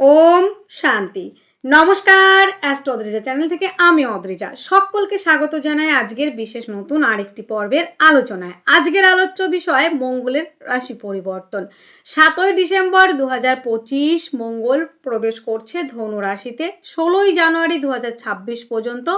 ওম শান্তি। নমস্কার, astro Adrija channel থেকে আমি অদ্রিজা। সকলকে স্বাগত জানাই আজকের বিশেষ নতুন আরেকটি পর্বের আলোচনায়। আজকের আলোচ্য বিষয় মঙ্গলের রাশি পরিবর্তন। সাতই ডিসেম্বর দু মঙ্গল প্রবেশ করছে ধনু রাশিতে। ষোলোই জানুয়ারি দু হাজার ছাব্বিশ পর্যন্ত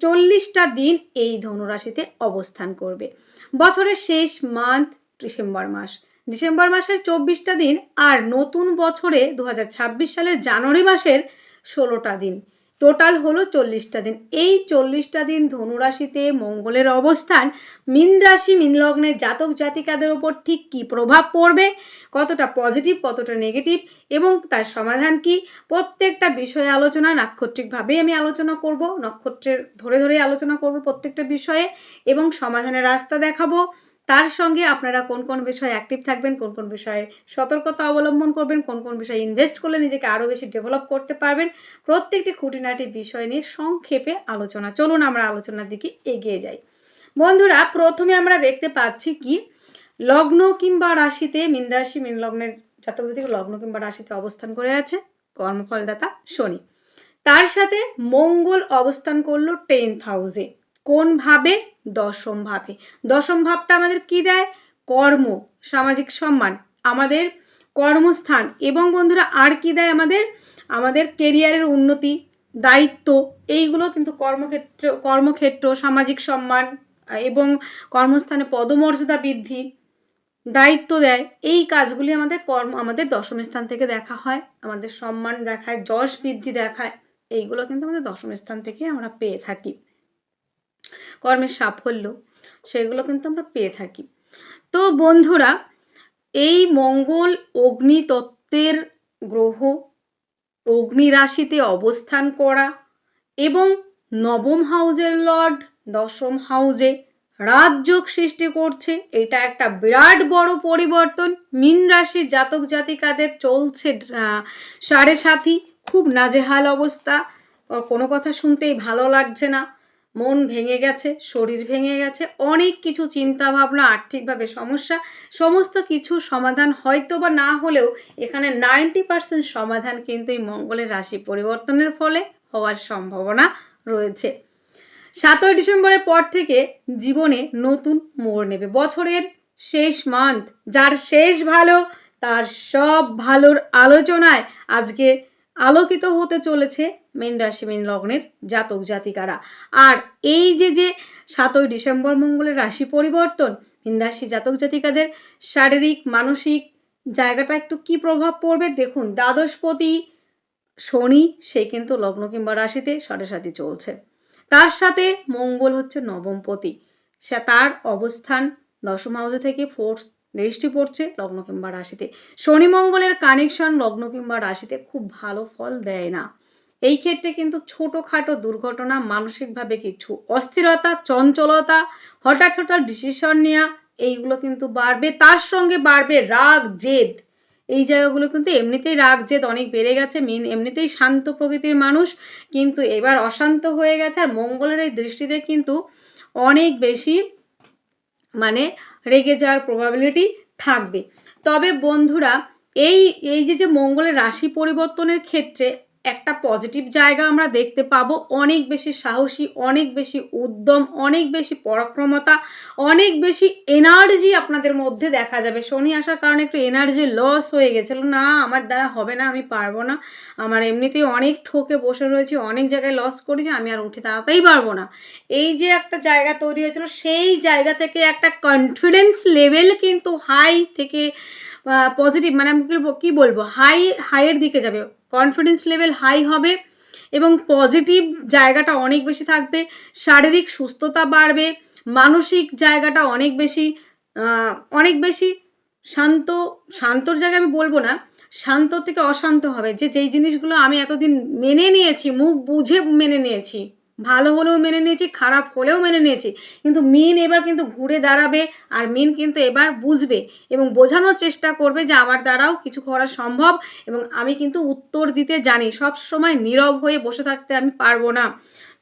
চল্লিশটা দিন এই ধনু রাশিতে অবস্থান করবে। বছরের শেষ মান্থ ডিসেম্বর মাস। ডিসেম্বর মাসের চব্বিশটা দিন আর নতুন বছরে দু হাজার ছাব্বিশ সালের জানুয়ারি মাসের ষোলোটা দিন। টোটাল হলো চল্লিশটা দিন। এই চল্লিশটা দিন ধনুরাশিতে মঙ্গলের অবস্থান, মিন রাশি, মিন জাতক জাতিকাদের ওপর ঠিক কী প্রভাব পড়বে, কতটা পজিটিভ কতটা নেগেটিভ এবং তার সমাধান কি, প্রত্যেকটা বিষয়ে আলোচনা নাক্ষত্রিকভাবেই আমি আলোচনা করব, নক্ষত্রের ধরে ধরে আলোচনা করব প্রত্যেকটা বিষয়ে এবং সমাধানের রাস্তা দেখাবো। তার সঙ্গে আপনারা কোন কোন বিষয়ে অ্যাক্টিভ থাকবেন, কোন কোন বিষয়ে সতর্কতা অবলম্বন করবেন, কোন কোন বিষয়ে ইনভেস্ট করলে নিজেকে আরও বেশি ডেভেলপ করতে পারবেন, প্রত্যেকটি খুঁটিনাটি বিষয় নিয়ে সংক্ষেপে আলোচনা। চলুন আমরা আলোচনার দিকে এগিয়ে যাই। বন্ধুরা, প্রথমে আমরা দেখতে পাচ্ছি কি? লগ্ন কিংবা রাশিতে মিন রাশি, মিন লগ্নের জাতক লগ্ন কিংবা রাশিতে অবস্থান করে আছে, কর্মফলদাতা শনি। তার সাথে মঙ্গল অবস্থান করল টেন্থ হাউসে কোন ভাবে? দশম ভাবে। দশম ভাবটা আমাদের কি দেয়? কর্ম, সামাজিক সম্মান। আমাদের কর্মস্থান। এবং বন্ধুরা, আর কি দেয় আমাদের? আমাদের কেরিয়ারের উন্নতি, দায়িত্ব, এইগুলো কিন্তু কর্মক্ষেত্র কর্মক্ষেত্র, সামাজিক সম্মান, এবং কর্মস্থানে পদমর্যাদা বৃদ্ধি, দায়িত্ব দেয়। এই কাজগুলি আমাদের কর্ম, আমাদের দশম স্থান থেকে দেখা হয়। আমাদের সম্মান দেখায়, যশ বৃদ্ধি দেখায়। এইগুলো কিন্তু আমাদের দশম স্থান থেকে আমরা পেয়ে থাকি। কর্মের সাফল্য, সেগুলো কিন্তু আমরা পেয়ে থাকি। তো বন্ধুরা, এই মঙ্গল অগ্নি তত্ত্বের গ্রহ অগ্নি রাশিতে অবস্থান করা এবং নবম হাউজের লর্ড, দশম হাউজে রাজযোগ সৃষ্টি করছে, এটা একটা বিরাট বড় পরিবর্তন। মিন রাশির জাতক জাতিকাদের চলছে সাড়ে সাথী, খুব নাজেহাল অবস্থা। কোনো কথা শুনতেই ভালো লাগছে না। মন ভেঙে গেছে, শরীর ভেঙে গেছে, অনেক কিছু চিন্তা ভাবনা আর্থিকভাবে সমস্যা, সমস্ত কিছু সমাধান হয়তো বা না হলেও এখানে নাইনটি পার্সেন্ট সমাধান কিন্তু এই মঙ্গলের রাশি পরিবর্তনের ফলে হওয়ার সম্ভাবনা রয়েছে। সাতই ডিসেম্বরের পর থেকে জীবনে নতুন মোড় নেবে। বছরের শেষ মান্থ যার শেষ ভালো, তার সব ভালোর আলোচনায় আজকে আলোকিত হতে চলেছে মেন রাশি, মেন লগ্নের জাতক জাতিকারা। আর এই যে যে সাতই ডিসেম্বর মঙ্গলের রাশি পরিবর্তন, মেন রাশি জাতক জাতিকাদের শারীরিক, মানসিক জায়গাটা একটু কি প্রভাব পড়বে? দেখুন, দ্বাদশপতি শনি, সে কিন্তু লগ্ন কিংবা রাশিতে সাড়ে চলছে। তার সাথে মঙ্গল হচ্ছে নবমপতি। সে তার অবস্থান দশম হাউসে থেকে ফোর্থ দৃষ্টি পড়ছে লগ্ন কিংবা রাশিতে। শনি মঙ্গলের কানেকশন লগ্ন কিংবা রাশিতে খুব ভালো ফল দেয় না। এই ক্ষেত্রে কিন্তু ছোটোখাটো দুর্ঘটনা মানসিকভাবে কিছু অস্থিরতা, চঞ্চলতা, হঠাৎ হঠাৎ ডিসিশন নেওয়া এইগুলো কিন্তু বাড়বে। তার সঙ্গে বাড়বে রাগ, জেদ। এই জায়গাগুলো কিন্তু এমনিতেই রাগ, জেদ অনেক বেড়ে গেছে। মেন এমনিতেই শান্ত প্রকৃতির মানুষ, কিন্তু এবার অশান্ত হয়ে গেছে। আর মঙ্গলের এই দৃষ্টিতে কিন্তু অনেক বেশি মানে রেগে যাওয়ার প্রবাবিলিটি থাকবে। তবে বন্ধুরা, এই এই যে যে মঙ্গলের রাশি পরিবর্তনের ক্ষেত্রে একটা পজিটিভ জায়গা আমরা দেখতে পাবো। অনেক বেশি সাহসী, অনেক বেশি উদ্যম, অনেক বেশি পরাক্রমতা, অনেক বেশি এনার্জি আপনাদের মধ্যে দেখা যাবে। শনি আসার কারণে একটু এনার্জি লস হয়ে গেছিল। না, আমার দ্বারা হবে না, আমি পারব না। আমার এমনিতেই অনেক ঠকে বসে রয়েছি, অনেক জায়গায় লস করেছি, আমি আর উঠে দাঁড়াতেই পারব না। এই যে একটা জায়গা তৈরি হয়েছিল, সেই জায়গা থেকে একটা কনফিডেন্স লেভেল কিন্তু হাই থেকে পজিটিভ মানে আমি কী বলব হাই হাইয়ের দিকে যাবে। কনফিডেন্স লেভেল হাই হবে এবং পজিটিভ জায়গাটা অনেক বেশি থাকবে, শারীরিক সুস্থতা বাড়বে, মানসিক জায়গাটা অনেক বেশি অনেক বেশি শান্ত, শান্তর জায়গায় আমি বলব না শান্ত থেকে অশান্ত হবে। যে, যেই জিনিসগুলো আমি এতদিন মেনে নিয়েছি, মুখ বুঝে মেনে নিয়েছি ভালো হলেও মেনে নিয়েছি, খারাপ হলেও মেনে নিয়েছি। কিন্তু মিন এবার কিন্তু ঘুরে দাঁড়াবে আর মিন কিন্তু এবার বুঝবে এবং বোঝানোর চেষ্টা করবে যে আমার দ্বারাও কিছু করা সম্ভব এবং আমি কিন্তু উত্তর দিতে জানি, সব সময় নীরব হয়ে বসে থাকতে আমি পারব না।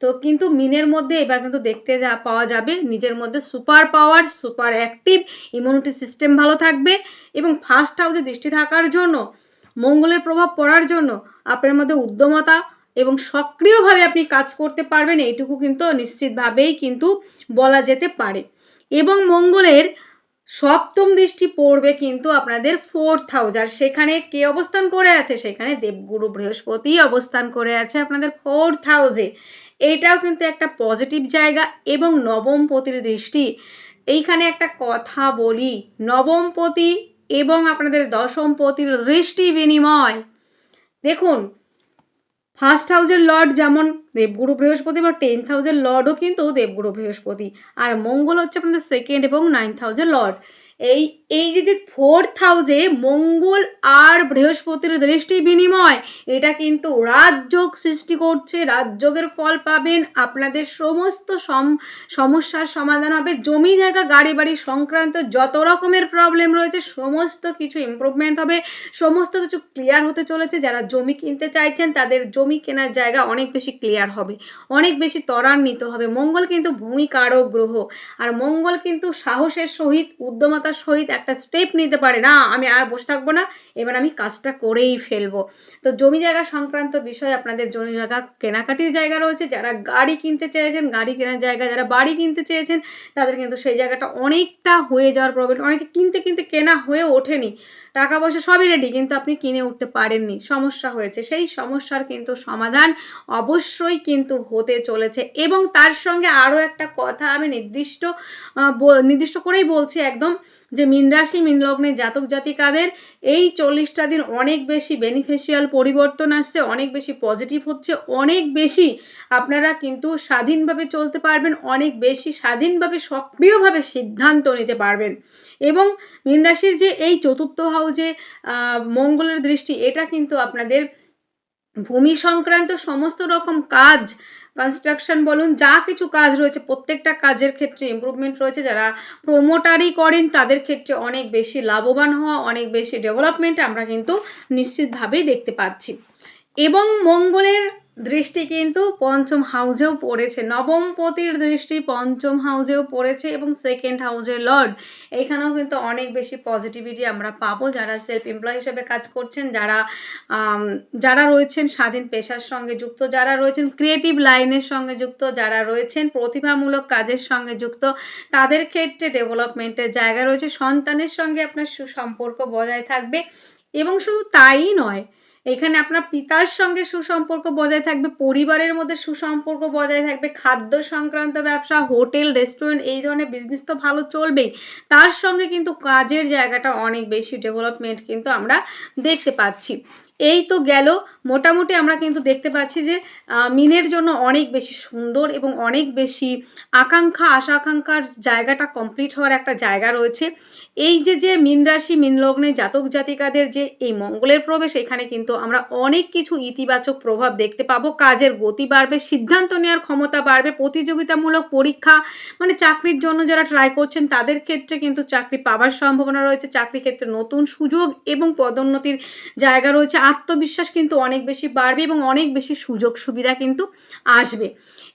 তো কিন্তু মিনের মধ্যে এবার কিন্তু দেখতে যা পাওয়া যাবে, নিজের মধ্যে super power, super active, immunity system ভালো থাকবে এবং ফার্স্ট হাউসে দৃষ্টি থাকার জন্য, মঙ্গলের প্রভাব পড়ার জন্য, আপনার মধ্যে উদ্যমতা এবং সক্রিয়ভাবে আপনি কাজ করতে পারবেন, এইটুকু কিন্তু নিশ্চিতভাবেই কিন্তু বলা যেতে পারে। এবং মঙ্গলের সপ্তম দৃষ্টি পড়বে কিন্তু আপনাদের ফোর্থ হাউস আর সেখানে কে অবস্থান করে আছে? সেখানে দেবগুরু বৃহস্পতি অবস্থান করে আছে আপনাদের ফোর্থ হাউসে এইটাও কিন্তু একটা পজিটিভ জায়গা এবং নবমপতির দৃষ্টি। এইখানে একটা কথা বলি, নবমপতি এবং আপনাদের দশমপতির দৃষ্টি বিনিময়। দেখুন ফার্স্ট হাউজের লর্ড যেমন দেবগুরু বৃহস্পতি বা টেন্থ হাউজের লর্ডও কিন্তু দেবগুরু বৃহস্পতি। আর মঙ্গল হচ্ছে আপনাদের সেকেন্ড এবং নাইন্থ হাউজের লর্ড। এই এই যে যে ফোর্থ হাউসে মঙ্গল আর বৃহস্পতির দৃষ্টি বিনিময়, এটা কিন্তু রাজযোগ সৃষ্টি করছে। রাজযোগের ফল পাবেন আপনাদের সমস্ত সম- সমস্যার সমাধান হবে। জমি জায়গা গাড়ি বাড়ি সংক্রান্ত যত রকমের প্রবলেম রয়েছে, সমস্ত কিছু ইমপ্রুভমেন্ট হবে। সমস্ত কিছু ক্লিয়ার হতে চলেছে। যারা জমি কিনতে চাইছেন, তাদের জমি কেনার জায়গা অনেক বেশি ক্লিয়ার হবে। অনেক বেশি ত্বরান্বিত হবে। মঙ্গল কিন্তু ভূমিকারক গ্রহ। আর মঙ্গল কিন্তু সাহসের সহিত, উদ্যমতার সহিত একটা স্টেপ নিতে পারে না, আমি আর বসে থাকব না, এবার আমি কাজটা করেই ফেলব। তো জমি জায়গা সংক্রান্ত বিষয় আপনাদের জমি জায়গা কেনাকাটির জায়গা রয়েছে, যারা গাড়ি কিনতে চেয়েছেন, গাড়ি কেনার জায়গা, যারা বাড়ি কিনতে চেয়েছেন, তাদের কিন্তু সেই জায়গাটা অনেকটা হয়ে যাওয়ার প্রবলেম অনেকে কিনতে কিনতে কেনা হয়ে ওঠেনি, টাকা পয়সা সবই রেডি কিন্তু আপনি কিনে উঠতে পারেননি, সমস্যা হয়েছে। সেই সমস্যার কিন্তু সমাধান অবশ্যই কিন্তু হতে চলেছে এবং তার সঙ্গে আরও একটা কথা আমি নির্দিষ্ট নির্দিষ্ট করেই বলছি একদম যে মীন রাশি লগ্নের জাতক জাতিকাদের এই চল্লিশটা দিন অনেক বেশি বেনিফিশিয়াল পরিবর্তন আসছে, অনেক বেশি পজিটিভ হচ্ছে, অনেক বেশি আপনারা কিন্তু স্বাধীনভাবে চলতে পারবেন, অনেক বেশি স্বাধীনভাবে সক্রিয়ভাবে সিদ্ধান্ত নিতে পারবেন। এবং মীন রাশির যে এই চতুর্থ হাউজে মঙ্গলের দৃষ্টি, এটা কিন্তু আপনাদের ভূমি সংক্রান্ত সমস্ত রকম কাজ কনস্ট্রাকশন বলুন, যা কিছু কাজ রয়েছে, প্রত্যেকটা কাজের ক্ষেত্রে ইম্প্রুভমেন্ট রয়েছে। যারা প্রোমোটারি করেন, তাদের ক্ষেত্রে অনেক বেশি লাভবান হওয়া, অনেক বেশি ডেভেলপমেন্ট আমরা কিন্তু নিশ্চিতভাবেই দেখতে পাচ্ছি। এবং মঙ্গলের দৃষ্টি কিন্তু পঞ্চম হাউজেও পড়েছে। নবম পতির দৃষ্টি পঞ্চম হাউজেও পড়েছে এবং সেকেন্ড হাউজে লর্ড এখানেও কিন্তু অনেক বেশি পজিটিভিটি আমরা পাবো যারা সেলফ এমপ্লয় হিসেবে কাজ করছেন, যারা যারা রয়েছেন স্বাধীন পেশার সঙ্গে যুক্ত, যারা রয়েছেন ক্রিয়েটিভ লাইনের সঙ্গে যুক্ত, যারা রয়েছেন প্রতিভামূলক কাজের সঙ্গে যুক্ত, তাদের ক্ষেত্রে ডেভেলপমেন্টের জায়গা রয়েছে। সন্তানের সঙ্গে আপনার সুসম্পর্ক বজায় থাকবে এবং শুধু তাই নয় এখানে আপনার পিতার সঙ্গে সুসম্পর্ক বজায় থাকবে, পরিবারের মধ্যে সুসম্পর্ক বজায় থাকবে, খাদ্য সংক্রান্ত ব্যবসা, হোটেল, রেস্টুরেন্ট, এই ধরনের বিজনেস তো ভালো চলবেই। তার সঙ্গে কিন্তু কাজের জায়গাটা অনেক বেশি ডেভেলপমেন্ট কিন্তু আমরা দেখতে পাচ্ছি। এই তো গেল। মোটামুটি আমরা কিন্তু দেখতে পাচ্ছি যে মিনের জন্য অনেক বেশি সুন্দর এবং অনেক বেশি আকাঙ্ক্ষা, আশা আকাঙ্ক্ষার জায়গাটা কমপ্লিট হওয়ার একটা জায়গা রয়েছে। এই যে যে মিন রাশি, মিন লগ্নে জাতক জাতিকাদের যে এই মঙ্গলের প্রবেশ, এখানে কিন্তু আমরা অনেক কিছু ইতিবাচক প্রভাব দেখতে পাবো। কাজের গতি বাড়বে, সিদ্ধান্ত নেওয়ার ক্ষমতা বাড়বে, প্রতিযোগিতামূলক পরীক্ষা মানে চাকরির জন্য যারা ট্রাই করছেন, তাদের ক্ষেত্রে কিন্তু চাকরি পাওয়ার সম্ভাবনা রয়েছে। চাকরি ক্ষেত্রে নতুন সুযোগ এবং পদোন্নতির জায়গা রয়েছে। আত্মবিশ্বাস কিন্তু অনেক বেশি বাড়বে এবং অনেক বেশি সুযোগ সুবিধা কিন্তু আসবে।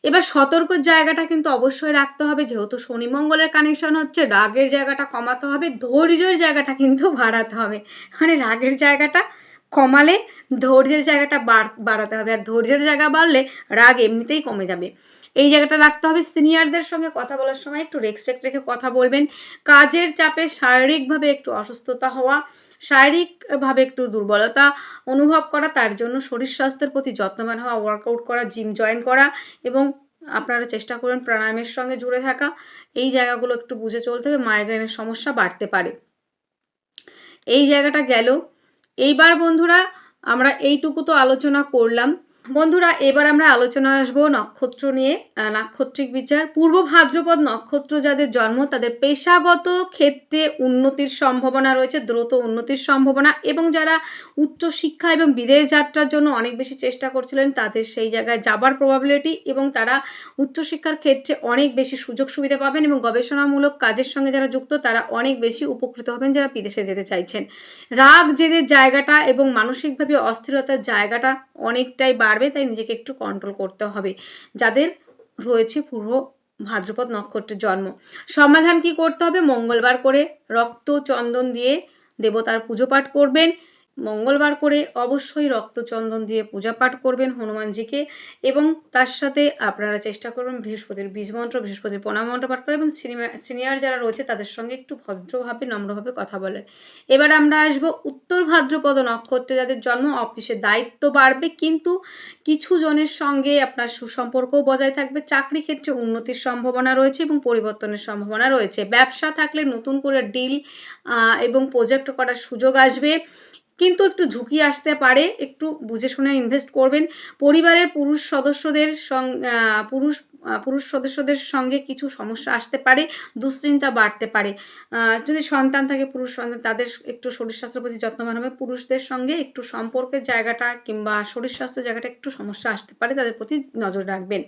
এবার সতর্কর জায়গাটা কিন্তু অবশ্যই রাখতে হবে, যেহেতু শনি মঙ্গলের কানেকশন হচ্ছে, রাগের জায়গাটা কমাতে হবে, ধৈর্যের জায়গাটা কিন্তু বাড়াতে হবে। মানে রাগের জায়গাটা কমালে ধৈর্যের জায়গাটা বাড়- বাড়াতে হবে, আর ধৈর্যের জায়গা বাড়লে রাগ এমনিতেই কমে যাবে। এই জায়গাটা রাখতে হবে সিনিয়রদের সঙ্গে কথা বলার সময় একটু রেসপেক্ট রেখে কথা বলবেন। কাজের চাপে শারীরিকভাবে একটু অসুস্থতা হওয়া শারীরিকভাবে একটু দুর্বলতা অনুভব করা, তার জন্য শরীর স্বাস্থ্যের প্রতি যত্নবান হওয়া ওয়ার্কআউট করা জিম জয়েন করা এবং আপনারা চেষ্টা করুন প্রাণায়ামের সঙ্গে জুড়ে থাকা। এই জায়গাগুলো একটু বুঝে চলতে হবে মাইগ্রেনের সমস্যা বাড়তে পারে। এই জায়গাটা গেল। এইবার বন্ধুরা, আমরা এইটুকু তো আলোচনা করলাম। বন্ধুরা, এবার আমরা আলোচনা আসব নক্ষত্র নিয়ে। নাক্ষত্রিক বিচার। পূর্ব ভাদ্রপদ নক্ষত্র যাদের জন্ম, তাদের পেশাগত ক্ষেত্রে উন্নতির সম্ভাবনা রয়েছে, দ্রুত উন্নতির সম্ভাবনা এবং যারা উচ্চশিক্ষা এবং বিদেশ যাত্রার জন্য অনেক বেশি চেষ্টা করছিলেন, তাদের সেই জায়গায় যাবার প্রবাবিলিটি এবং তারা উচ্চশিক্ষার ক্ষেত্রে অনেক বেশি সুযোগ সুবিধা পাবেন এবং গবেষণামূলক কাজের সঙ্গে যারা যুক্ত, তারা অনেক বেশি উপকৃত হবেন যারা বিদেশে যেতে চাইছেন। রাগ জেদের জায়গাটা এবং মানসিকভাবে অস্থিরতার জায়গাটা অনেকটাই বাড়বে তাই নিজেকে একটু কন্ট্রোল করতে হবে। যাদের রয়েছে পূর্ব ভাদ্রপদ নক্ষত্রের জন্ম। সমাধান কি করতে হবে? মঙ্গলবার করে রক্ত চন্দন দিয়ে দেবতার পুজো পাঠ করবেন। মঙ্গলবার করে অবশ্যই রক্তচন্দন দিয়ে পূজা পাঠ করবেন হনুমানজিকে এবং তার সাথে আপনারা চেষ্টা করবেন বৃহস্পতির বীজ মন্ত্র, বৃহস্পতির প্রণাম মন্ত্র পাঠ করে এবং সিনিয়র যারা রয়েছে তাদের সঙ্গে একটু ভদ্রভাবে, নম্রভাবে কথা বলেন। এবার আমরা আসব উত্তর ভাদ্রপদ নক্ষত্রে যাদের জন্ম অফিসে দায়িত্ব বাড়বে, কিন্তু কিছু জনের সঙ্গে আপনার সুসম্পর্কও বজায় থাকবে, চাকরি ক্ষেত্রে উন্নতির সম্ভাবনা রয়েছে এবং পরিবর্তনের সম্ভাবনা রয়েছে। ব্যবসা থাকলে নতুন করে ডিল এবং প্রজেক্ট করার সুযোগ আসবে। কিন্তু একটু ঝুঁকি আসতে পারে। একটু বুঝে শুনে ইনভেস্ট করবেন। পরিবারের পুরুষ সদস্যদের সং পুরুষ পুরুষ সদস্যদের সঙ্গে কিছু সমস্যা আসতে পারে, দুশ্চিন্তা বাড়তে পারে। যদি সন্তান থাকে, পুরুষ সন্তান, তাদের একটু শরীর স্বাস্থ্যের প্রতি যত্নবান হবে। পুরুষদের সঙ্গে একটু সম্পর্কের জায়গাটা কিংবা শরীর স্বাস্থ্যের জায়গাটা একটু সমস্যা আসতে পারে, তাদের প্রতি নজর রাখবেন।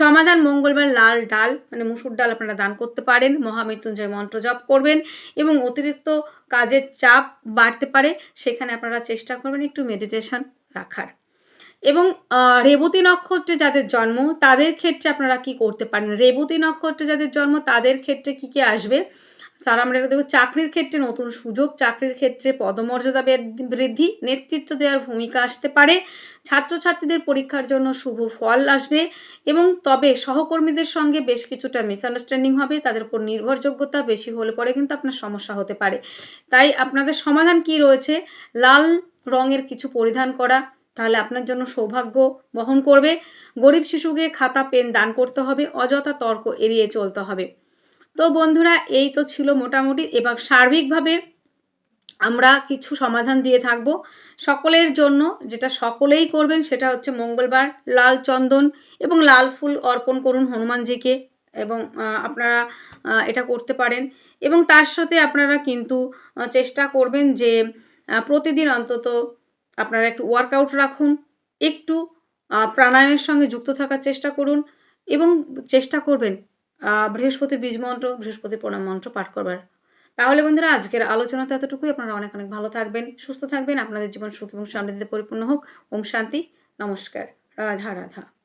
সমাধান মঙ্গলবার লাল ডাল মানে মুসুর ডাল আপনারা দান করতে পারেন। মহামৃত্যুঞ্জয় মন্ত্র জপ করবেন এবং অতিরিক্ত কাজের চাপ বাড়তে পারে। সেখানে আপনারা চেষ্টা করবেন একটু মেডিটেশন রাখার। এবং রেবতী নক্ষত্রে যাদের জন্ম, তাদের ক্ষেত্রে আপনারা কি করতে পারেন? রেবতী নক্ষত্রে যাদের জন্ম, তাদের ক্ষেত্রে কি কি আসবে? তারা আমরা দেখব, চাকরির ক্ষেত্রে নতুন সুযোগ, চাকরির ক্ষেত্রে পদমর্যাদা বৃদ্ধি- নেতৃত্ব দেওয়ার ভূমিকা আসতে পারে। ছাত্রছাত্রীদের পরীক্ষার জন্য শুভ ফল আসবে এবং তবে সহকর্মীদের সঙ্গে বেশ কিছুটা মিসআন্ডারস্ট্যান্ডিং হবে। তাদের উপর নির্ভরযোগ্যতা বেশি হলে পরে কিন্তু আপনার সমস্যা হতে পারে। তাই আপনাদের সমাধান কি রয়েছে? লাল রঙের কিছু পরিধান করা তাহলে আপনার জন্য সৌভাগ্য বহন করবে। গরিব শিশুকে খাতা, পেন দান করতে হবে, অযথা তর্ক এড়িয়ে চলতে হবে। তো বন্ধুরা, এই তো ছিল মোটামুটি। এবার সার্বিকভাবে আমরা কিছু সমাধান দিয়ে থাকব। সকলের জন্য যেটা সকলেই করবেন সেটা হচ্ছে মঙ্গলবার লাল চন্দন এবং লাল ফুল অর্পণ করুন হনুমানজিকে এবং আপনারা এটা করতে পারেন। এবং তার সাথে আপনারা কিন্তু চেষ্টা করবেন যে প্রতিদিন অন্তত আপনারা একটু ওয়ার্কআউট রাখুন, একটু প্রাণায়ামের সঙ্গে যুক্ত থাকার চেষ্টা করুন এবং চেষ্টা করবেন বৃহস্পতির বীজ মন্ত্র বৃহস্পতির প্রণাম মন্ত্র পাঠ করবার। তাহলে বন্ধুরা, আজকের আলোচনাতে এতটুকুই। আপনারা অনেক অনেক ভালো থাকবেন, সুস্থ থাকবেন। আপনাদের জীবন সুখ এবং সমৃদ্ধিতে পরিপূর্ণ হোক। ওম শান্তি। নমস্কার। রাধা রাধা।